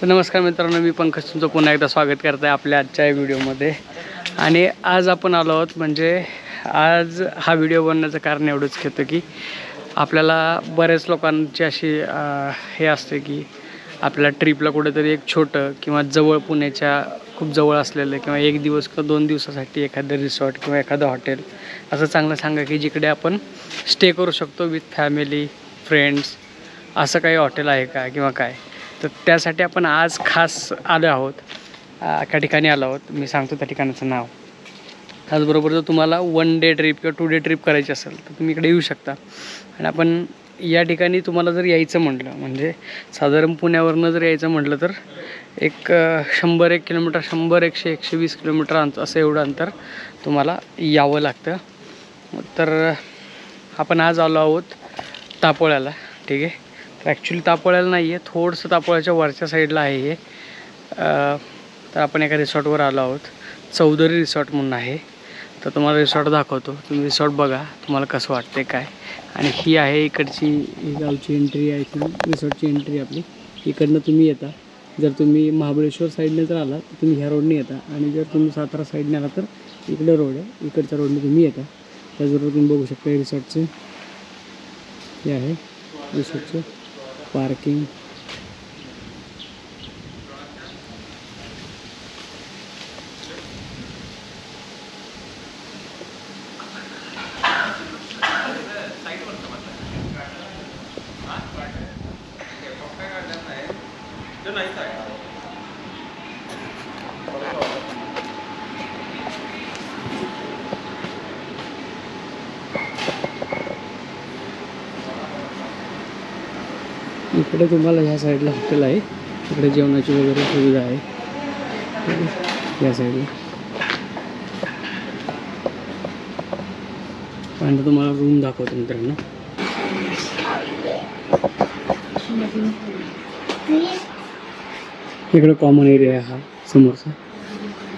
तर नमस्कार मित्रांनो मी पंकज तुमचं पुन्हा एकदा स्वागत करत आहे आपल्या आजच्या व्हिडिओमध्ये. आणि आज आपण आलो आहोत म्हणजे आज हा व्हिडिओ बनण्याचं कारण एवढंच घेतो की आपल्याला बऱ्याच लोकांची अशी हे असते की आपल्या ट्रिपला कुठेतरी एक छोटं किंवा जवळ पुण्याच्या खूप जवळ असलेलं किंवा एक दिवस किंवा दोन दिवसासाठी एखादं रिसॉर्ट किंवा एखादं हॉटेल असं चांगलं सांगा की जिकडे आपण स्टे करू शकतो विथ फॅमिली फ्रेंड्स असं काही हॉटेल आहे का किंवा काय? तर त्यासाठी आपण आज खास आलो आहोत. एका ठिकाणी आलो आहोत. मी सांगतो त्या ठिकाणाचं नाव. त्याचबरोबर जर तुम्हाला वन डे ट्रिप किंवा टू डे ट्रिप करायची असेल तर तुम्ही इकडे येऊ शकता. आणि आपण या ठिकाणी तुम्हाला जर यायचं म्हटलं म्हणजे साधारण पुण्यावरनं जर यायचं म्हटलं तर एक शंभर एक किलोमीटर शंभर एकशे एकशे वीस किलोमीटर अंत असं एवढं अंतर तुम्हाला यावं लागतं. तर आपण आज आलो आहोत तापोळ्याला ठीक आहे? तर ॲक्च्युली तापोळ्याला नाही आहे थोडंसं तापोळ्याच्या वरच्या साईडला आहे हे. तर आपण एका रिसॉर्टवर आलो आहोत. चौधरी रिसॉर्ट म्हणून आहे. तर तुम्हाला रिसॉर्ट दाखवतो. तुम्ही रिसॉर्ट बघा तुम्हाला कसं वाटते काय. आणि ही आहे इकडची ही गावची एंट्री आहे ती रिसॉर्टची एंट्री आपली. इकडनं तुम्ही येता. जर तुम्ही महाबळेश्वर साईडने जर आला तर तुम्ही ह्या रोडने येता. आणि जर तुम्ही सातारा साईडने आला तर इकडे रोड आहे. इकडच्या रोडने तुम्ही येता. त्याचबरोबर तुम्ही बघू शकता रिसॉर्टचे हे आहे रिसॉर्टचे पार्किंग इकडे तुम्हाला ह्या साईडला हॉटेल आहे. इकडे जेवणाची वगैरे सुविधा आहे? या साईडला. आणि तुम्हाला रूम दाखवतो मित्रांनो. इकडं कॉमन एरिया आहे हा समोरचा.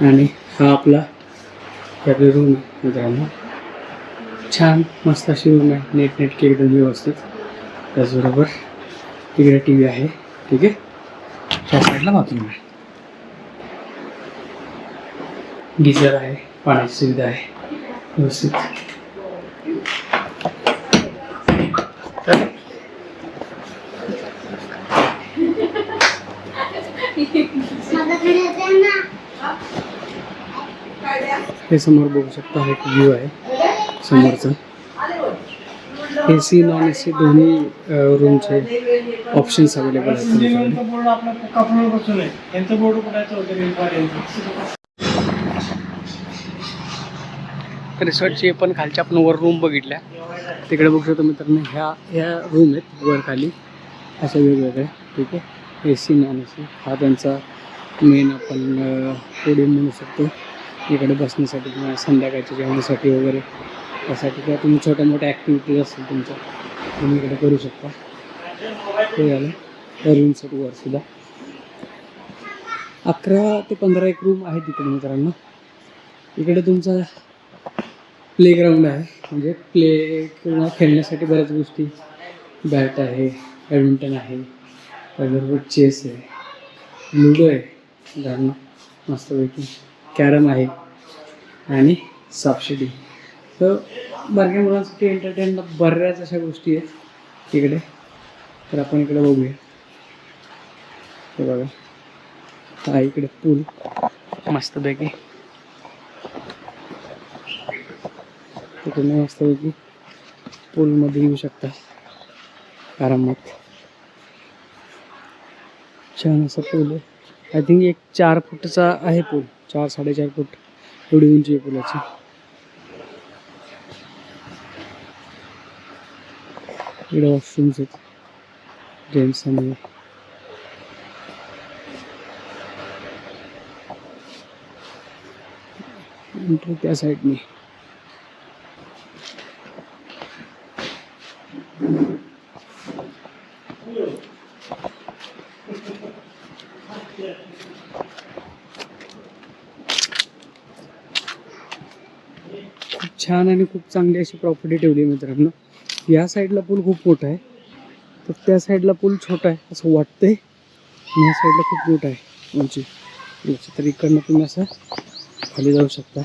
आणि हा आपला आपली रूम आहे मित्रांनो. छान मस्त अशी रूम आहे. नेट नेटकी एकदम व्यवस्थित. त्याचबरोबर तिकडे टी व्ही आहे. ठीक आहे? त्या साईडला बाथरूम आहे. गिझर आहे पाण्याची सुविधा आहे. व्यवस्थित. हे समोर बघू शकता हा एक व्ह्यू आहे समोरचा. A C non A C दोन्ही रूमचे ऑप्शन्स अवेलेबल आहेत तुमच्याकडे. रिसॉर्टची पण खालच्या आपण वर रूम बघितल्या. तिकडे बघू शकतो मित्रांनो ह्या ह्या रूम आहेत वर खाली. अशा वेगवेगळ्या ठीक आहे. A C non A C हा त्यांचा मेन आपण पुढे म्हणू शकतो. इकडे बसण्यासाठी किंवा संध्याकाळच्या जेवणासाठी वगैरे त्यासाठी किंवा तुम्ही छोट्या मोठ्या ॲक्टिव्हिटीज असतील तुमच्या तुम्ही इकडे करू शकता. ते झालं. रूमसाठी वर सुद्धा. अकरा ते पंधरा एक रूम आहे तिकडे मित्रांनो. इकडे तुमचा प्लेग्राऊंड आहे. म्हणजे प्ले किंवा खेळण्यासाठी बऱ्याच गोष्टी बॅट आहे बॅडमिंटन आहे त्याबरोबर चेस आहे लुडो आहे. उदाहरणं मस्तपैकी. कॅरम आहे आणि सापशिडी. तर बारक्या मुलांसाठी एंटरटेनमेंट बऱ्याच अशा गोष्टी आहेत. इकडे. तर आपण इकडे बघूया. हे बघा. हा इकडे पूल. मस्तपैकी. तुम्ही मस्तपैकी पूलमध्ये येऊ शकता. आरामात. छान असं पूल आहे. आय थिंक एक चार फुटचा आहे पूल. चार साडेचार फूट एवढी उंची आहे पुलाची. इकडे वॉशरूम्स आहेत. जेंट्स आणि त्या साईडने खूप छान आणि खूप चांगली अशी प्रॉपर्टी ठेवली आहे मित्रांनो. या साईडला पूल खूप मोठा आहे. तर त्या साईडला पूल छोटा आहे असं वाटतंय. या साईडला खूप मोठा आहे. म्हणजे उंची उंची तर इकडनं तुम्ही असं खाली जाऊ शकता.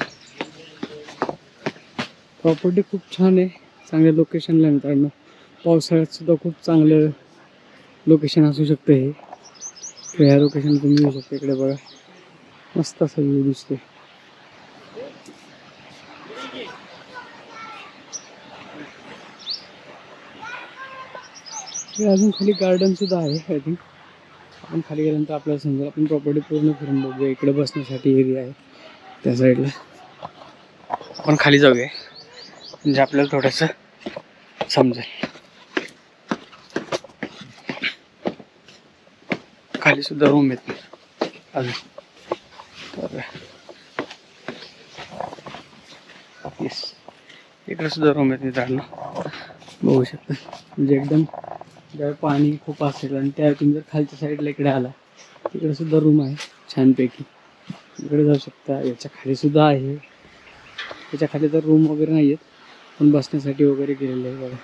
प्रॉपर्टी खूप छान आहे. चांगल्या लोकेशनला मित्रांनो. पावसाळ्यात सुद्धा खूप चांगलं लोकेशन असू शकतं हे. ह्या लोकेशन तुम्ही येऊ शकता इकडे बघा. मस्त असा व्ह्यू दिसतोय. हे अजून खाली गार्डन सुद्धा आहे आय थिंक आपण खाली गेल्यानंतर आपल्याला समजा आपण प्रॉपर्टी पूर्ण फिरून बघूया. इकडे बसण्यासाठी एरिया आहे त्या साईडला आपण खाली जाऊया. म्हणजे आपल्याला थोडंसं समजेल. खाली सुद्धा रूम आहेत अजून. तर येस इकडे सुद्धा रूम आहेत मित्रांनो बघू शकता. म्हणजे एकदम ज्यावेळी पाणी खूप असेल आणि त्या तुम्ही जर खालच्या साईडला इकडे आला तिकडे सुद्धा रूम आहे छानपैकी. इकडे जाऊ शकता. याच्या खाली सुद्धा आहे. याच्या खाली तर रूम वगैरे नाही आहेत पण बसण्यासाठी वगैरे केलेले आहे बघा.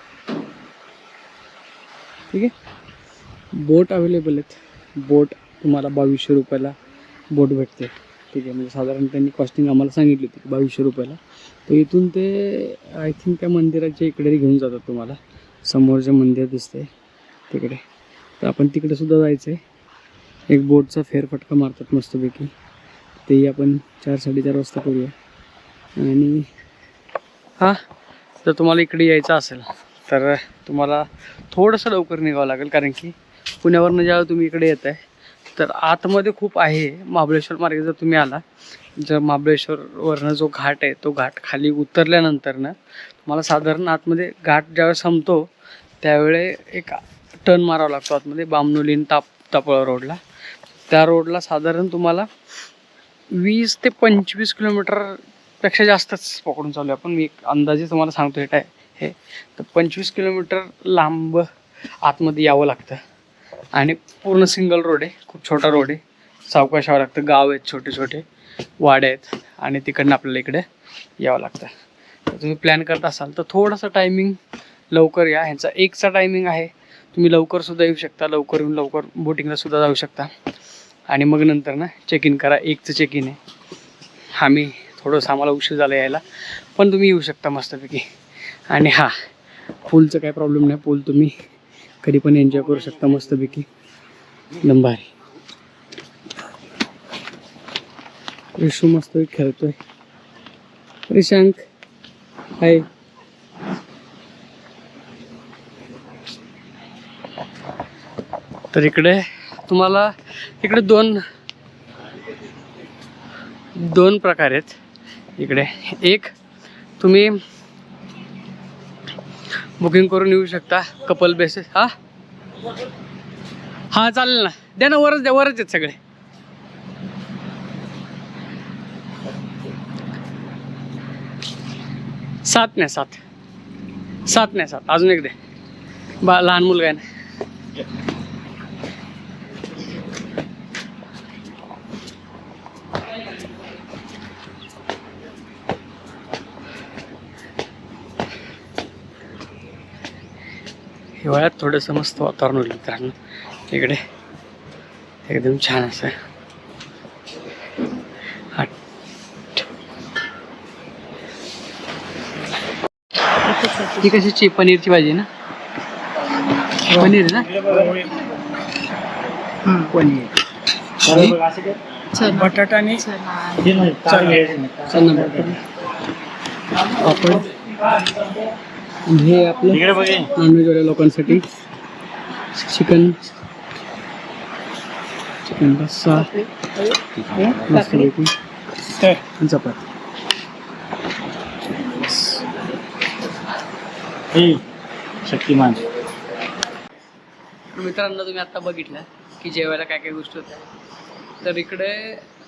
ठीक आहे? बोट अवेलेबल आहेत. बोट तुम्हाला बावीसशे रुपयाला बोट भेटते. ठीक आहे म्हणजे साधारण त्यांनी कॉस्टिंग आम्हाला सांगितली होती बावीसशे रुपयाला. तर इथून ते आय थिंक त्या मंदिराच्या इकडे घेऊन जातात तुम्हाला. समोरचे मंदिर दिसते तिकडे. तर आपण तिकडेसुद्धा जायचं आहे एक बोटचा फेरफटका मारतात मस्तपैकी. तेही आपण चार साडेचार वाजता करूया. आणि हां जर तुम्हाला इकडे यायचं असेल तर तुम्हाला थोडंसं लवकर निघावं लागेल कारण की पुण्यावरनं जेव्हा म्हणजे तुम्ही इकडे येत आहे तर आतमध्ये खूप आहे महाबळेश्वर मार्गे जर तुम्ही आला जर महाबळेश्वरवरनं जो घाट आहे तो घाट खाली उतरल्यानंतर ना तुम्हाला साधारण आतमध्ये घाट ज्यावेळेस संपतो त्यावेळे एक टर्न मारावा लागतो आतमध्ये बामनोलीन ताप तापळ रोडला. त्या रोडला साधारण तुम्हाला वीस ते पंचवीस किलोमीटरपेक्षा जास्तच पकडून चालू आहे आपण. मी एक अंदाजे तुम्हाला सांगतो हे काय हे तर पंचवीस किलोमीटर लांब आतमध्ये यावं लागतं. आणि पूर्ण सिंगल रोड आहे. खूप छोटा रोड आहे. सावकाश यावं लागतं. गाव आहेत छोटे छोटे. वाडे आहेत. आणि तिकडनं आपल्याला इकडे यावं लागतं. तुम्ही प्लॅन करत असाल तर थोडंसं टायमिंग लवकर या. ह्यांचा एकचा टायमिंग आहे. तुम्ही लवकर सुद्धा येऊ शकता. लवकर येऊन लवकर बोटिंगला सुद्धा जाऊ शकता. आणि मग नंतर ना चेक इन करा. एकचं चेक इन आहे. आम्ही थोडंसं आम्हाला उशीर झाला यायला. पण तुम्ही येऊ शकता मस्तपैकी. आणि हां पूलचं काही प्रॉब्लेम नाही. पूल तुम्ही कधी पण एन्जॉय करू शकता मस्तपैकी. एकदम भारी रिशू मस्त खेळतोय. रिशांक हाय तर इकडे तुम्हाला इकडे दोन दोन प्रकार आहेत. इकडे एक तुम्ही बुकिंग करून येऊ शकता कपल बेसिस हा? हा चालेल ना. द्या ना वरच द्या वरच आहेत सगळे. सात नाही सात. सात नाही सात. अजून एक दे. बा लहान मुलगा आहे ना. हिवाळ्यात थोडंसं मस्त वातावरण होईल मित्रांनो इकडे एकदम छान असं हा. कशाची पनीरची भाजी ना? पनीर आहे ना? पनीर. बटाटा आणि पापड हे आपलं नॉनव्हेजवाल्या लोकांसाठी. चिकन. चिकन रस्सा मस्तपैकी चपाती. शक्तिमान. मित्रांनो तुम्ही आता बघितलं की जेवायला काय काय गोष्टी होत्या. तर इकडे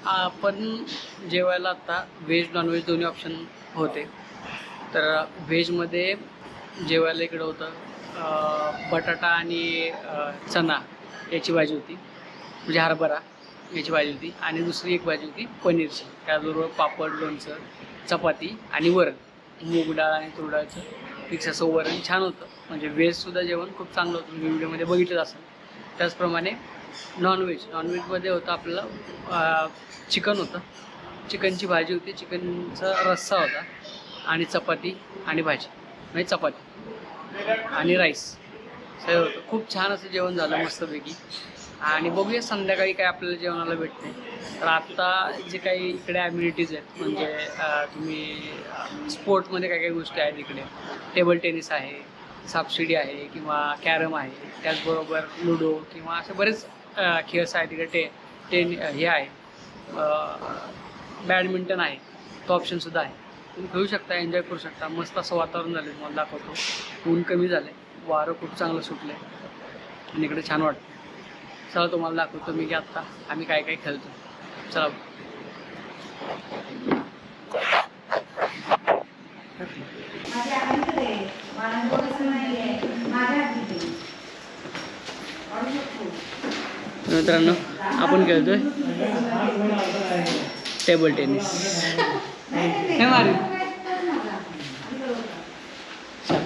आपण जेवायला आता व्हेज नॉनव्हेज दोन्ही ऑप्शन होते. तर व्हेजमध्ये जेवायला इकडं होतं. बटाटा आणि चना याची भाजी होती. म्हणजे हरभरा याची भाजी होती. आणि दुसरी एक भाजी होती पनीरची त्याचबरोबर पापड लोणचं चपाती आणि वरण. मूग डाळ आणि तूर डाळचं मिक्स असं वरण छान होतं. म्हणजे व्हेजसुद्धा जेवण खूप चांगलं होतं. तुम्ही व्हिडिओमध्ये बघितलं असेल. त्याचप्रमाणे नॉनव्हेज नॉनव्हेजमध्ये होतं आपल्याला चिकन होतं. चिकनची भाजी होती. चिकनचा रस्सा होता. आणि चपाती आणि भाजी. म्हणजे चपाती. आणि राईस सगळं होतं खूप छान असं जेवण झालं मस्तपैकी. आणि बघूया संध्याकाळी काय आपल्याला जेवणाला भेटते तर आत्ता जे काही इकडे ॲम्युनिटीज आहेत म्हणजे तुम्ही स्पोर्टमध्ये काय काही गोष्टी आहेत इकडे? टेबल टेनिस आहे सापशिडी आहे किंवा कॅरम आहे त्याचबरोबर लुडो किंवा असे बरेच खेळ आहेत तिकडे टे टेन हे आहे. बॅडमिंटन आहे तो ऑप्शनसुद्धा आहे. तुम्ही खेळू शकता एन्जॉय करू शकता. मस्त असं वातावरण झालं तुम्हाला दाखवतो. ऊन कमी झालं आहे वारं खूप चांगलं सुटलं आहे आणि इकडे छान वाटतं चला तुम्हाला दाखवतो मी की आत्ता आम्ही काय काय खेळतो चला. मित्रांनो आपण खेळतोय टेबल टेनिस हे मारी चल.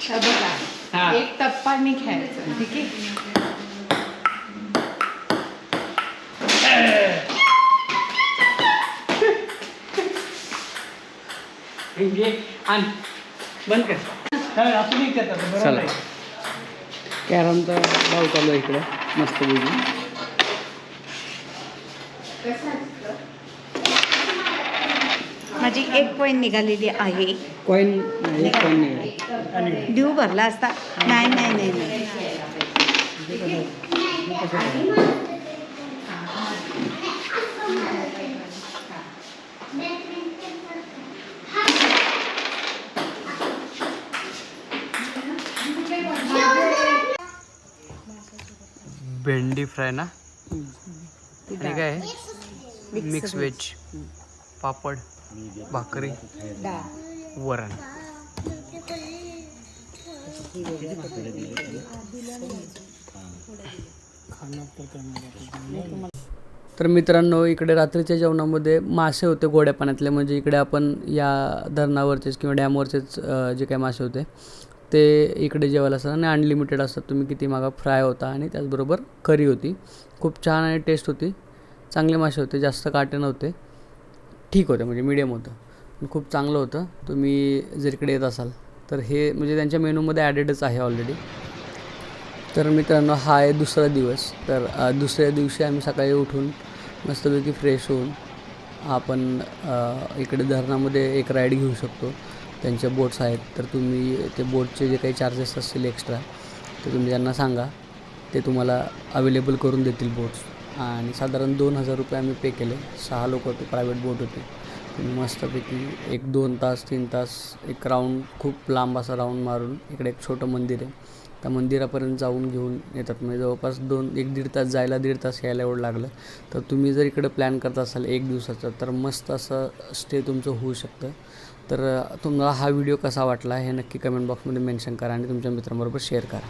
हे बघा हा. एक टप्पाने खेळायचं ठीक आहे घे आण बंद कर. बरोबर चला. आहे. कॅरमचा भाव चालू आहे इकडे मस्त माझी एक पॉईंट निघालेली आहे. कॉईन एक कॉईन नाही. ड्यू भरला असता? नाही नाही नाही भेंडी फ्राय ना? आणि काय? आहे मिक्स व्हेज. पापड भाकरी वरण. तर मित्रांनो इकडे रात्रीच्या जेवणामध्ये मासे होते गोड्या पाण्यातले. म्हणजे इकडे आपण या धरणावरचेच किंवा डॅमवरचेच जे काही मासे होते ते इकडे जेवायला असतात आणि अनलिमिटेड असतात. तुम्ही किती मागा फ्राय होता आणि त्याचबरोबर करी होती. खूप छान आणि टेस्ट होती. चांगले मासे होते जास्त काटे नव्हते. ठीक होते म्हणजे मीडियम होतं. खूप चांगलं होतं. तुम्ही जर इकडे येत असाल तर हे म्हणजे त्यांच्या मेनूमध्ये ॲडेडच आहे ऑलरेडी तर मित्रांनो हा आहे दुसरा दिवस. तर दुसऱ्या दिवशी आम्ही सकाळी उठून मस्तपैकी फ्रेश होऊन आपण इकडे धरणामध्ये एक राईड घेऊ शकतो. त्यांच्या बोट्स आहेत तर तुम्ही ते बोटचे जे काही चार्जेस असतील एक्स्ट्रा ते तुम्ही त्यांना सांगा. ते तुम्हाला अवेलेबल करून देतील बोट्स. आणि साधारण दोन हजार रुपये आम्ही पे केले. सहा लोक होते प्रायव्हेट बोट होते. तुम्ही मस्तपैकी एक दोन तास तीन तास एक राऊंड खूप लांब असा राऊंड मारून इकडे एक छोटं मंदिर आहे. त्या मंदिरापर्यंत जाऊन घेऊन येतात. म्हणजे जवळपास दोन एक दीड तास जायला दीड तास यायला एवढं लागलं. तर तुम्ही जर इकडं प्लॅन करत असाल एक दिवसाचं तर मस्त असं स्टे तुमचं होऊ शकतं. तर तुम्हाला हा व्हिडिओ कसा वाटला हे नक्की कमेंट बॉक्समध्ये मेन्शन करा आणि तुमच्या मित्रांबरोबर शेअर करा.